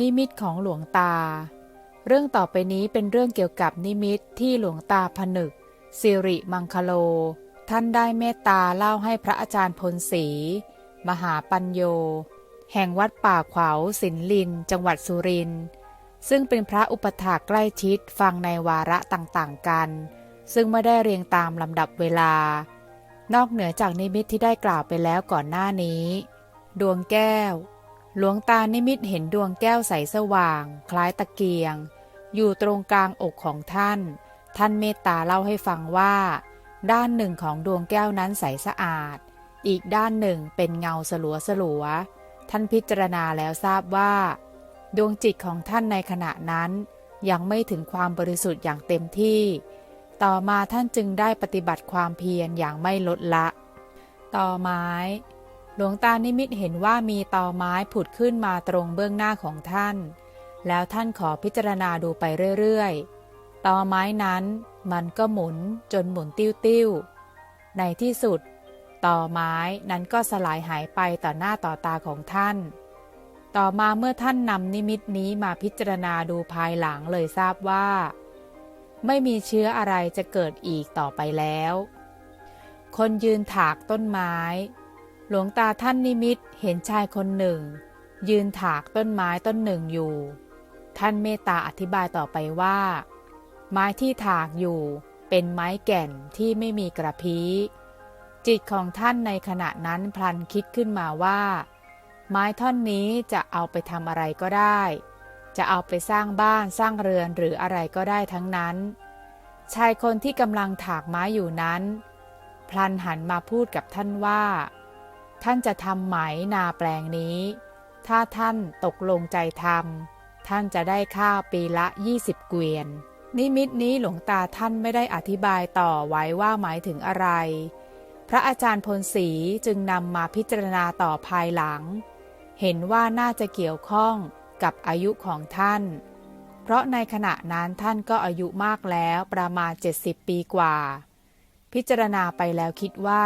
นิมิตของหลวงตา เรื่องต่อไปนี้เป็นเรื่องเกี่ยวกับนิมิตที่หลวงตาผนึก สิริมังคโล ท่านได้เมตตาเล่าให้พระอาจารย์พลศรีมหาปัญโย แห่งวัดป่าขวาวสินลิน จังหวัดสุรินทร์ซึ่งเป็นพระอุปถากใกล้ชิดฟังในวาระต่างๆกัน ซึ่งไม่ได้เรียงตามลำดับเวลา นอกเหนือจากนิมิตที่ได้กล่าวไปแล้วก่อนหน้านี้ ดวงแก้ว หลวงตานิมิตเห็นดวงแก้วใสสว่าง คล้ายตะเกียง อยู่ตรงกลางอกของท่าน ท่านเมตตาเล่าให้ฟังว่า ด้านหนึ่งของดวงแก้วนั้นใสสะอาด อีกด้านหนึ่งเป็นเงาสลัวสลัว ท่านพิจารณาแล้วทราบว่า ดวงจิตของท่านในขณะนั้น ยังไม่ถึงความบริสุทธิ์อย่างเต็มที่ ต่อมาท่านจึงได้ปฏิบัติความเพียรอย่างไม่ลดละ ต่อไม้ หลวงตานิมิตเห็นว่ามีตอไม้ผุดขึ้นมาตรงเบื้องหน้าของท่าน แล้วท่านขอพิจารณาดูไปเรื่อยๆ ตอไม้นั้นมันก็หมุนจนหมุนติ้วๆ ในที่สุด ตอไม้นั้นก็สลายหายไปต่อหน้าต่อตาของท่าน ต่อมาเมื่อท่านนำนิมิตนี้มาพิจารณาดูภายหลังเลยทราบว่า ไม่มีเชื้ออะไรจะเกิดอีกต่อไปแล้ว คนยืนถากต้นไม้ หลวงตาท่านนิมิตเห็นชายคนหนึ่ง ยืนถากต้นไม้ต้นหนึ่งอยู่ ท่านเมตตาอธิบายต่อไปว่า ไม้ที่ถากอยู่เป็นไม้แก่นที่ไม่มีกระพี้จิตของท่านในขณะนั้นพลันคิดขึ้นมาว่า ไม้ท่อนนี้จะเอาไปทำอะไรก็ได้ จะเอาไปสร้างบ้านสร้างเรือนหรืออะไรก็ได้ทั้งนั้น ชายคนที่กำลังถากไม้อยู่นั้น พลันหันมาพูดกับท่านว่า ท่านจะทำไหมนาแปลงนี้ ถ้าท่านตกลงใจทำท่านจะได้ข้าวปีละ 20 เกวียน นิมิตนี้หลวงตาท่านไม่ได้อธิบายต่อไว้ว่าหมายถึงอะไร พระอาจารย์พลศรีจึงนำมาพิจารณาต่อภายหลัง เห็นว่าน่าจะเกี่ยวข้องกับอายุของท่าน เพราะในขณะนั้นท่านก็อายุมากแล้วประมาณ 70 ปีกว่า พิจารณาไปแล้วคิดว่า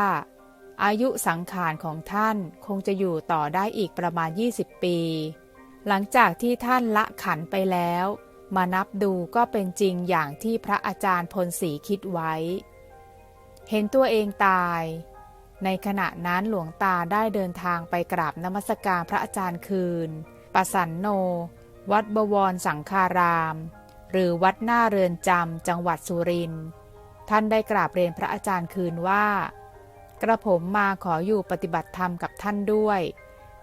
อายุสังขารของท่านคงจะอยู่ต่อได้อีกประมาณ 20 ปี หลังจากที่ท่านละขันไปแล้ว มานับดูก็เป็นจริงอย่างที่พระอาจารย์พลศรีคิดไว้ เห็นตัวเองตาย ในขณะนั้นหลวงตาได้เดินทางไปกราบนมัสการพระอาจารย์คืนปสันโน วัดบวรสังคาราม หรือวัดหน้าเรือนจำจังหวัดสุรินทร์ ท่านได้กราบเรียนพระอาจารย์คืนว่า กระผมมาขออยู่ปฏิบัติธรรมกับท่านด้วย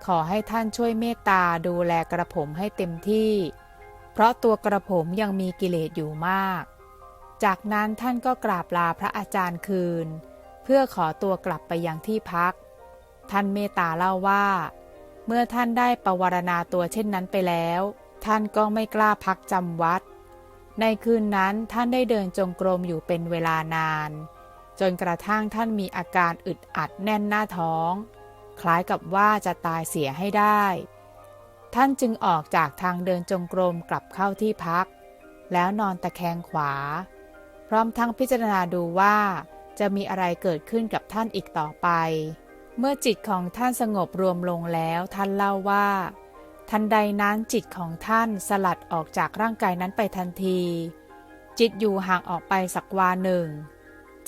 ขอให้ท่านช่วยเมตตาดูแลกระผมให้เต็มที่ เพราะตัวกระผมยังมีกิเลสอยู่มาก จากนั้นท่านก็กราบลาพระอาจารย์คืน เพื่อขอตัวกลับไปยังที่พัก ท่านเมตตาเล่าว่า เมื่อท่านได้ประวารณาตัวเช่นนั้นไปแล้ว ท่านก็ไม่กล้าพักจำวัด ในคืนนั้นท่านได้เดินจงกรมอยู่เป็นเวลานาน จนกระทั่งท่านมีอาการอึดอัดแน่นหน้าท้อง คล้ายกับว่าจะตายเสียให้ได้ ท่านจึงออกจากทางเดินจงกรมกลับเข้าที่พัก แล้วนอนตะแคงขวา พร้อมทั้งพิจารณาดูว่าจะมีอะไรเกิดขึ้นกับท่านอีกต่อไป เมื่อจิตของท่านสงบรวมลงแล้วท่านเล่าว่า ทันใดนั้นจิตของท่านสลัดออกจากร่างกายนั้นไปทันที จิตอยู่ห่างออกไปสักวาหนึ่ง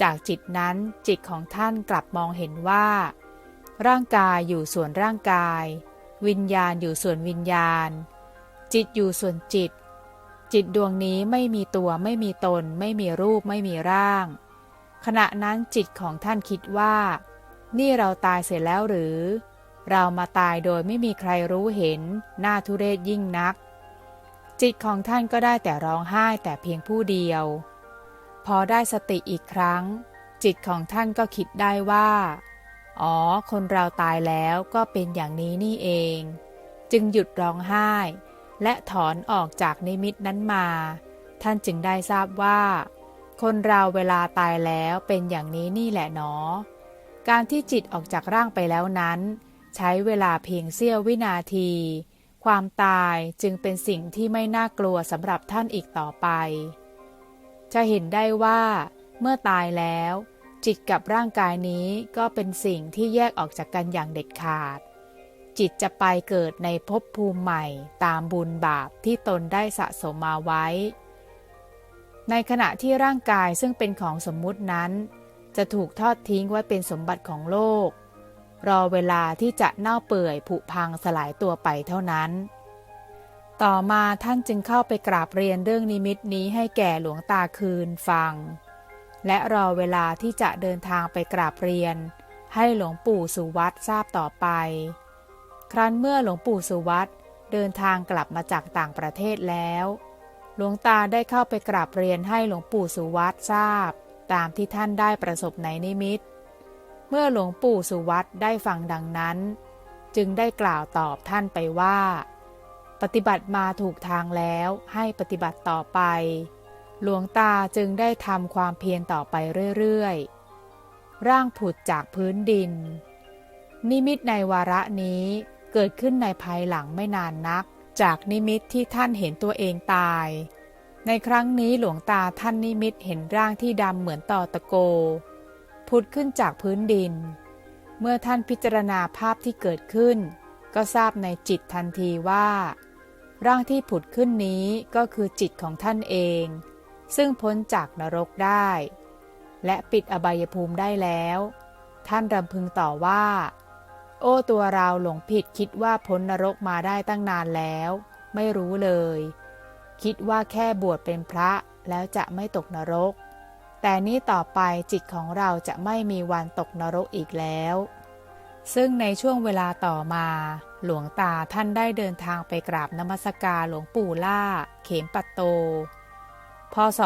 จากจิตนั้นจิตของท่านกลับมองเห็นว่า ร่างกายอยู่ส่วนร่างกาย วิญญาณอยู่ส่วนวิญญาณ จิตอยู่ส่วนจิต จิตดวงนี้ไม่มีตัวไม่มีตน ไม่มีรูปไม่มีร่าง ขณะนั้นจิตของท่านคิดว่า นี่เราตายเสร็จแล้วหรือ เรามาตายโดยไม่มีใครรู้เห็นน่าทุเรศยิ่งนัก จิตของท่านก็ได้แต่ร้องไห้แต่เพียงผู้เดียว พอได้สติอีกครั้ง จิตของท่านก็คิดได้ว่า อ๋อ คนเราตายแล้วก็เป็นอย่างนี้นี่เอง จึงหยุดร้องไห้ และถอนออกจากนิมิตนั้นมา ท่านจึงได้ทราบว่า คนเราเวลาตายแล้วเป็นอย่างนี้นี่แหละเนาะการที่จิตออกจากร่างไปแล้วนั้น ใช้เวลาเพียงเสี้ยววินาที ความตายจึงเป็นสิ่งที่ไม่น่ากลัวสำหรับท่านอีกต่อไป จะเห็นได้ว่าเมื่อตายแล้ว จิตกับร่างกายนี้ก็เป็นสิ่งที่แยกออกจากกันอย่างเด็ดขาด จิตจะไปเกิดในภพภูมิใหม่ตามบุญบาปที่ตนได้สะสมมาไว้ ในขณะที่ร่างกายซึ่งเป็นของสมมุตินั้น จะถูกทอดทิ้งไว้เป็นสมบัติของโลก รอเวลาที่จะเน่าเปื่อยผุพังสลายตัวไปเท่านั้น ต่อมาท่านจึงเข้าไปกราบเรียนเรื่องนิมิตนี้ให้แก่หลวงตาคืนฟัง และรอเวลาที่จะเดินทางไปกราบเรียน ให้หลวงปู่สุวัตทราบต่อไป ครั้นเมื่อหลวงปู่สุวัตเดินทางกลับมาจากต่างประเทศแล้ว หลวงตาได้เข้าไปกราบเรียนให้หลวงปู่สุวัตทราบ ตามที่ท่านได้ประสบในนิมิต เมื่อหลวงปู่สุวัตได้ฟังดังนั้น จึงได้กล่าวตอบท่านไปว่า ปฏิบัติมาถูกทางแล้วให้ปฏิบัติต่อไป หลวงตาจึงได้ทำความเพียรต่อไปเรื่อยๆ ร่างผุดจากพื้นดิน นิมิตในวาระนี้เกิดขึ้นในภายหลังไม่นานนัก จากนิมิตที่ท่านเห็นตัวเองตาย ในครั้งนี้หลวงตาท่านนิมิตเห็นร่างที่ดำเหมือนต่อตะโก ผุดขึ้นจากพื้นดิน เมื่อท่านพิจารณาภาพที่เกิดขึ้น ก็ทราบในจิตทันทีว่า ร่างที่ผุดขึ้นนี้ก็คือจิตของท่านเอง ซึ่งพ้นจากนรกได้ และปิดอบายภูมิได้แล้ว ท่านรำพึงต่อว่า โอ้ตัวเราหลงผิดคิดว่าพ้นนรกมาได้ตั้งนานแล้ว ไม่รู้เลย คิดว่าแค่บวชเป็นพระแล้วจะไม่ตกนรก แต่นี้ต่อไปจิตของเราจะไม่มีวันตกนรกอีกแล้ว ซึ่งในช่วงเวลาต่อมา หลวงตาท่านได้เดินทางไปกราบนมัสการหลวงปู่ล่า เขมปัตโต พศ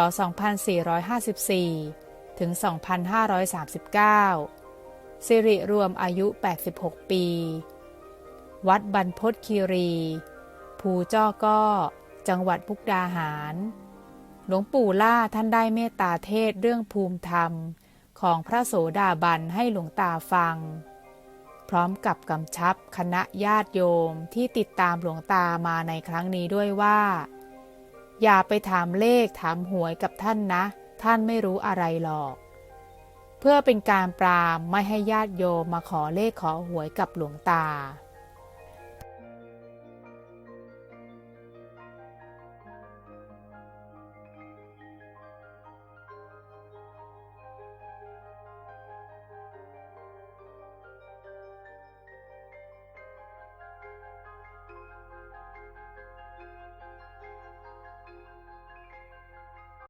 2454 ถึง 2539 สิริรวมอายุ 86 ปี วัดบรรพตคีรี ภูจ้อก้อ จังหวัดพุกดาหาร หลวงปู่ล่าท่านได้เมตตาเทศเรื่องภูมิธรรมของพระโสดาบันให้หลวงตาฟัง พร้อมกับกำชับคณะญาติโยมที่ติดตามหลวงตามาในครั้งนี้ด้วยว่า อย่าไปถามเลขถามหวยกับท่านนะ ท่านไม่รู้อะไรหรอก เพื่อเป็นการปรามไม่ให้ญาติโยมมาขอเลขขอหวยกับหลวงตา